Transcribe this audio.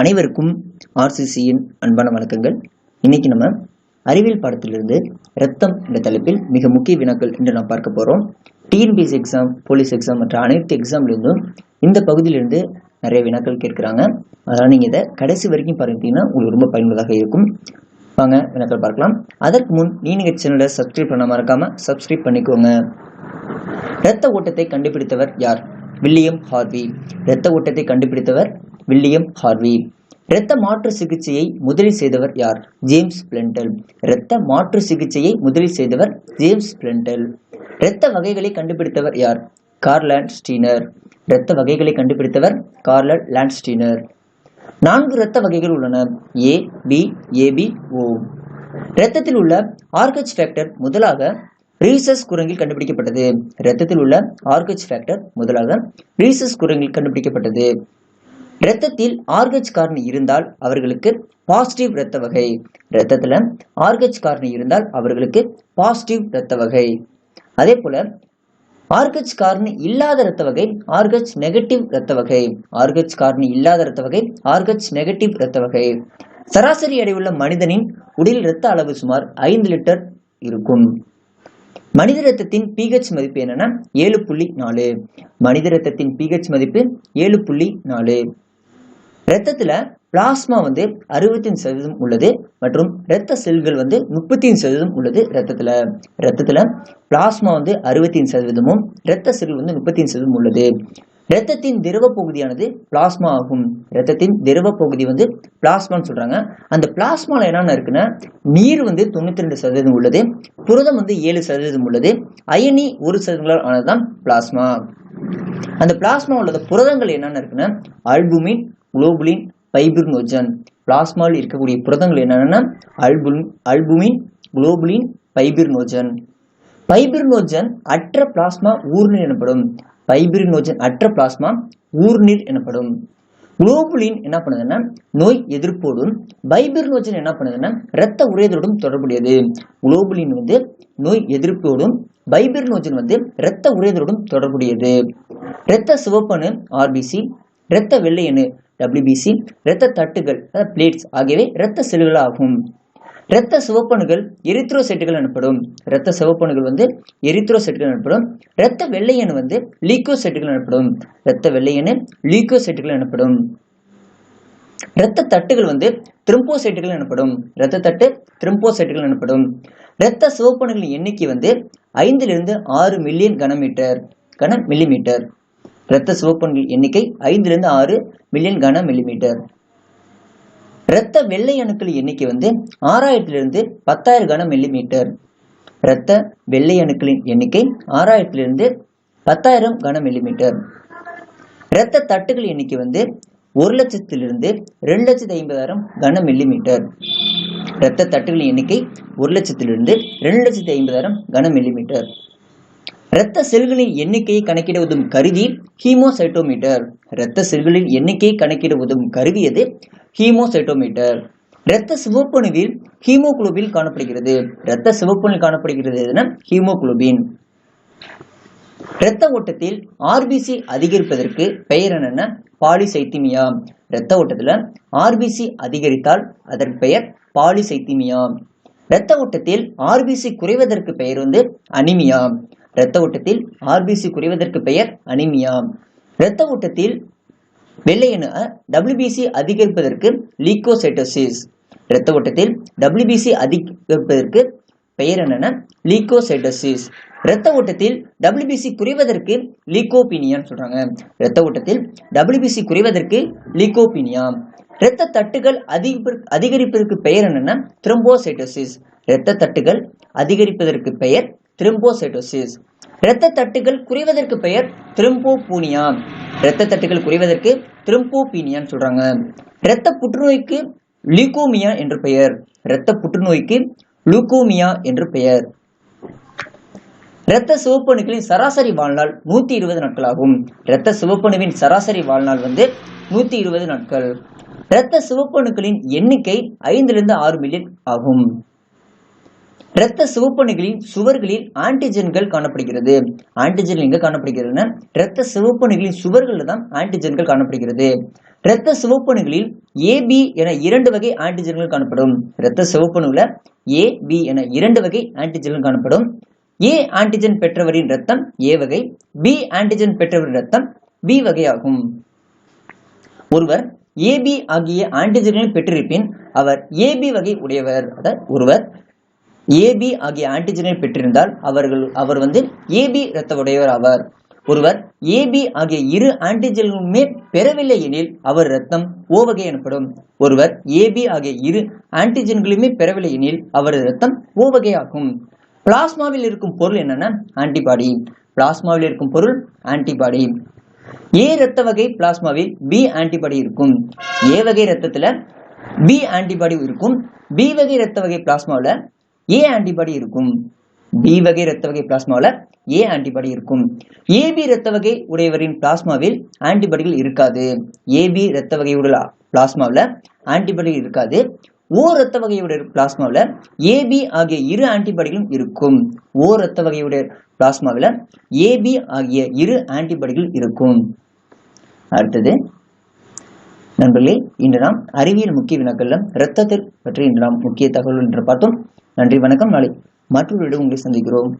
அனைவருக்கும் ஆர்சிசியின் அன்பான வணக்கங்கள். இன்னைக்கு நம்ம அறிவியல் பாடத்திலிருந்து ரத்தம் என்ற தலைப்பில் மிக முக்கிய வினாக்கள் என்று நாம் பார்க்க போகிறோம் டிஎன்பிஎஸ் எக்ஸாம் போலீஸ் எக்ஸாம் மற்ற அனைத்து எக்ஸாம்லேருந்தும் இந்த பகுதியிலிருந்து நிறைய வினாக்கள் கேட்குறாங்க. அதனால் நீங்கள் இதை கடைசி வரைக்கும் பார்த்தீங்கன்னா உங்களுக்கு ரொம்ப பயனுள்ளதாக இருக்கும். வாங்க வினாக்கள் பார்க்கலாம். அதற்கு முன் நீங்கள் சேனலை சப்ஸ்கிரைப் பண்ண மறக்காமல் சப்ஸ்கிரைப் பண்ணிக்கோங்க. இரத்த ஓட்டத்தை கண்டுபிடித்தவர் யார்? William Harvey. இரத்த ஓட்டத்தை கண்டுபிடித்தவர் வில்லியம் ஹார்வி. இரத்த மாற்று சிகிச்சையை முதலில் செய்தவர் யார்? James Blundell. இரத்த மாற்று சிகிச்சையை முதலில் செய்தவர் ஜேம்ஸ் பிளண்டல். இரத்த வகைகளை கண்டுபிடித்தவர் யார்? Karl Landsteiner. இரத்த வகைகளை கண்டுபிடித்தவர் கார்லட் லாண்ட்ஸ்டீனர் நான்கு இரத்த வகைகள் உள்ளன. A B AB O. இரத்தத்தில் உள்ள ஆர்கச் ஃபேக்டர் முதலாக ரீசஸ் குரங்கில் கண்டுபிடிக்கப்பட்டது. இரத்தத்தில் உள்ள ஆர்கச் ஃபேக்டர் முதலாக ரீசஸ் குரங்கில் கண்டுபிடிக்கப்பட்டது. இரத்தத்தில் ஆர்கச் காரணி இருந்தால் அவர்களுக்கு பாசிட்டிவ் இரத்த வகை. இரத்தத்தில் ஆர்கச் காரணி இருந்தால் அவர்களுக்கு பாசிட்டிவ் இரத்த வகை. அதே போல ஆர்கச் காரணி இல்லாத இரத்த வகை ஆர்கச் நெகட்டிவ் இரத்த வகை. ஆர்கச் காரணி இல்லாத இரத்த வகை ஆர்கச் நெகட்டிவ் இரத்த வகை. சராசரி எடையுள்ள மனிதனின் உடல் இரத்த அளவு சுமார் ஐந்து லிட்டர் இருக்கும். மனித ரத்தத்தின் பிஹெச் மதிப்பு என்னன்னா ஏழு புள்ளி நாலு. மனித ரத்தத்தின் பிஹெச் மதிப்பு ஏழு புள்ளி நாலு. ரத்தத்துல பிளாஸ்மா வந்து அறுபத்தஞ்சு சதவீதம் உள்ளது மற்றும் இரத்த செல்கள் வந்து முப்பத்தஞ்சு சதவீதம் உள்ளது ரத்தத்துல ரத்தத்துல பிளாஸ்மா வந்து அறுபத்தஞ்சு சதவீதமும் இரத்த செல்கள் வந்து முப்பத்தஞ்சு சதவீதம் உள்ளது. இரத்தத்தின் திரவ பகுதியானது பிளாஸ்மா ஆகும். இரத்தத்தின் திரவ பகுதி வந்து பிளாஸ்மான்னு சொல்றாங்க. அந்த பிளாஸ்மால என்னென்ன இருக்குன்னா நீர் வந்து தொண்ணூத்தி ரெண்டு சதவீதம் உள்ளது புரதம் வந்து ஏழு சதவீதம் உள்ளது அயனி ஒரு சதவீதம் ஆனதுதான் பிளாஸ்மா அந்த பிளாஸ்மா உள்ளது புரதங்கள் என்னென்ன இருக்குன்னா அல்புமின் குளோபுலின் பைபிர்னோஜன் பிளாஸ்மாவில் இருக்கக்கூடிய புரதங்கள் என்னென்னா அல்பு அல்புமின் குளோபுலின் பைபிர்னோஜன் பைபிர்னோஜன் அற்ற பிளாஸ்மா ஊர்நீர் எனப்படும். பைபிரினோஜன் அற்ற பிளாஸ்மா ஊர்நீர் எனப்படும். குளோபுலின் என்ன பண்ணுதுன்னா? நோய் எதிர்ப்போடும். பைபிரினோஜன் என்ன பண்ணுதுன்னா? இரத்த உறைதலோடும் தொடர்புடையது. குளோபுலின் வந்து நோய் எதிர்ப்போடும். பைபிரினோஜன் வந்து இரத்த உறைதலோடும் தொடர்புடையது. இரத்த சிவப்பணு ஆர்பிசி. இரத்த வெள்ளையணு டபிள்யூபிசி இரத்த தட்டுகள் பிளேட்ஸ் ஆகியவை இரத்த செல்களாகும். இரத்த சிவப்பணுகள் எரித்ரோசைட்டுகள் எனப்படும். இரத்த சிவப்பணுகள் வந்து எரித்ரோசைட்டுகள் எனப்படும். இரத்த வெள்ளையணு வந்து லீக்கோசைட்டுகள் எனப்படும். இரத்த வெள்ளையணு லீக்கோசைட்டுகள் எனப்படும். இரத்த தட்டுகள் வந்து த்ரிம்போசைட்டுகள் எனப்படும். இரத்த தட்டு த்ரிம்போசைட்டுகள் எனப்படும். இரத்த சிவப்பணுகளின் எண்ணிக்கை வந்து ஐந்திலிருந்து ஆறு மில்லியன் கனமீட்டர். கன மில்லிமீட்டர் இரத்த சிவப்பணுகள் எண்ணிக்கை ஐந்திலிருந்து ஆறு மில்லியன் கன மில்லிமீட்டர் இரத்த வெள்ளை அணுக்கள் எண்ணிக்கை வந்து ஆறாயிரத்திலிருந்து பத்தாயிரம் கன மில்லிமீட்டர் இரத்த வெள்ளை அணுக்களின் எண்ணிக்கை ஆறாயிரத்திலிருந்து பத்தாயிரம் கன மில்லிமீட்டர் இரத்த தட்டுகள் எண்ணிக்கை வந்து ஒரு லட்சத்திலிருந்து ரெண்டு லட்சத்தி ஐம்பதாயிரம் கன மில்லிமீட்டர் இரத்த தட்டுகளின் எண்ணிக்கை ஒரு லட்சத்திலிருந்து ரெண்டு லட்சத்தி ஐம்பதாயிரம் கன மில்லிமீட்டர் இரத்த செல்களின் எண்ணிக்கையை கணக்கிட உதவும் கருவி ஹீமோசைட்டோமீட்டர் இரத்த செல்களின் எண்ணிக்கையை கணக்கிட உதவும் கருவி எது ஹீமோசைட்டோமீட்டர் இரத்த சிவப்பணுவில் ஹீமோகுளோபின் காணப்படுகிறது. இரத்த சிவப்பணுவில் காணப்படுகிறது எதுனா ஹீமோகுளோபின் இரத்த ஓட்டத்தில் ஆர்பிசி அதிகரிப்பதற்கு பெயர் என்னென்ன பாலிசைத்திமியா. இரத்த ஓட்டத்துல ஆர்பிசி அதிகரித்தால் அதற்கு பெயர் பாலிசைத்திமியா. இரத்த ஓட்டத்தில் ஆர்பிசி குறைவதற்கு பெயர் வந்து அனிமியா. இரத்த ஓட்டத்தில் ஆர்பிசி குறைவதற்கு பெயர் அனிமியா. இரத்த ஓட்டத்தில் வெள்ளையணு டபிள்யூபிசி அதிகரிப்பதற்கு லீக்கோசைட்டோசிஸ் இரத்த ஓட்டத்தில் டபிள்யூபிசி அதிகரிப்பதற்கு பெயர் என்னென்ன? லீக்கோசைட்டோசிஸ் இரத்த ஓட்டத்தில் டபிள்யூபிசி குறைவதற்கு லீகோபீனியான்னு சொல்கிறாங்க இரத்த ஓட்டத்தில் டபிள்யூபிசி குறைவதற்கு லீகோபீனியா இரத்த தட்டுகள் அதிக அதிகரிப்பதற்கு பெயர் என்னென்னா? த்ரம்போசைட்டோசிஸ். இரத்த தட்டுகள் அதிகரிப்பதற்கு பெயர் த்ரிம்போசைட்டோசிஸ் இரத்த தட்டுகள் குறைவதற்கு பெயர் த்ரிம்போபூனியா இரத்த தட்டுகள் குறைவதற்கு த்ரிம்போபீனியான்னு சொல்றாங்க. இரத்த புற்றுநோய்க்கு லியூகோமியா என்று பெயர். இரத்த புற்றுநோய்க்கு லூகோமியா என்று பெயர். இரத்த சிவப்பணுக்களின் சராசரி வாழ்நாள் நூத்தி இருபது நாட்கள் ஆகும். இரத்த சிவப்பணுவின் சராசரி வாழ்நாள் வந்து நூத்தி இருபது நாட்கள். இரத்த சிவப்பணுக்களின் எண்ணிக்கை ஐந்திலிருந்து ஆறு மில்லியன் ஆகும். இரத்த சிவப்பணுகளின் சுவர்களில் ஆன்டிஜென்கள் காணப்படுகிறது. ஆன்டிஜென் எங்க காணப்படுகிறதுன்னா இரத்த சிவப்பணுகளின் சுவர்களில் தான் ஆன்டிஜென்கள் காணப்படுகிறது. இரத்த சிவப்பணுகளில் ஏபி என இரண்டு வகை ஆன்டிஜென்கள் காணப்படும். இரத்த சிவப்பணுல ஏ பி என இரண்டு வகை ஆன்டிஜென்கள் காணப்படும். ஏ ஆன்டிஜென் பெற்றவரின் ரத்தம் ஏ வகை பி ஆன்டிஜென் பெற்றவரின் ரத்தம் பி வகையாகும் ஒருவர் ஏபி ஆகிய ஆன்டிஜென்களை பெற்றிருப்பின் அவர் ஏபி வகை உடையவர். அதாவது ஒருவர் ஏபி ஆகிய ஆன்டிஜெனை பெற்றிருந்தால் அவர்கள் அவர் வந்து ஏபி இரத்த உடையவர் ஆவார். ஒருவர் ஏபி ஆகிய இரு ஆன்டிஜென்களுமே பெறவில்லை எனில் அவர் ரத்தம் ஓ வகை எனப்படும். ஒருவர் ஏபி ஆகிய இரு ஆன்டிஜென்களுமே பெறவில்லை எனில் அவரது ரத்தம் ஓ வகை ஆகும் பிளாஸ்மாவில் இருக்கும் பொருள் என்னன்னா ஆன்டிபாடி பிளாஸ்மாவில் இருக்கும் பொருள் ஆன்டிபாடி ஏ ரத்த வகை பிளாஸ்மாவில் பி ஆன்டிபாடி இருக்கும். ஏ வகை ரத்தத்துல பி ஆன்டிபாடி இருக்கும். பி வகை ரத்த வகை பிளாஸ்மாவில் ஏ ஆன்டிபாடி இருக்கும்? பி வகை இரத்த வகை பிளாஸ்மாவில் ஏ ஆன்டிபாடி இருக்கும். ஏபி இரத்த வகை உடையவரின் பிளாஸ்மாவில் ஆன்டிபாடிகள் இருக்காது. ஏபி இரத்த வகையுடைய பிளாஸ்மாவில் ஆன்டிபாடிகள் இருக்காது. ஓ இரத்த வகையுடைய பிளாஸ்மாவில் ஏபி ஆகிய இரு ஆன்டிபாடிகளும் இருக்கும். ஓ இரத்த வகையுடைய பிளாஸ்மாவில் ஏபி ஆகிய இரு ஆன்டிபாடிகள் இருக்கும். அடுத்தது நண்பர்களே இன்று நாம் அறிவியல் முக்கிய வினாக்கள்ல இரத்தத்தில் பற்றி இன்று நாம் முக்கிய தகவல் என்று பார்த்தோம் நன்றி வணக்கம். நாளை மற்றொரு இடம் உங்களை சந்திக்கிறோம்.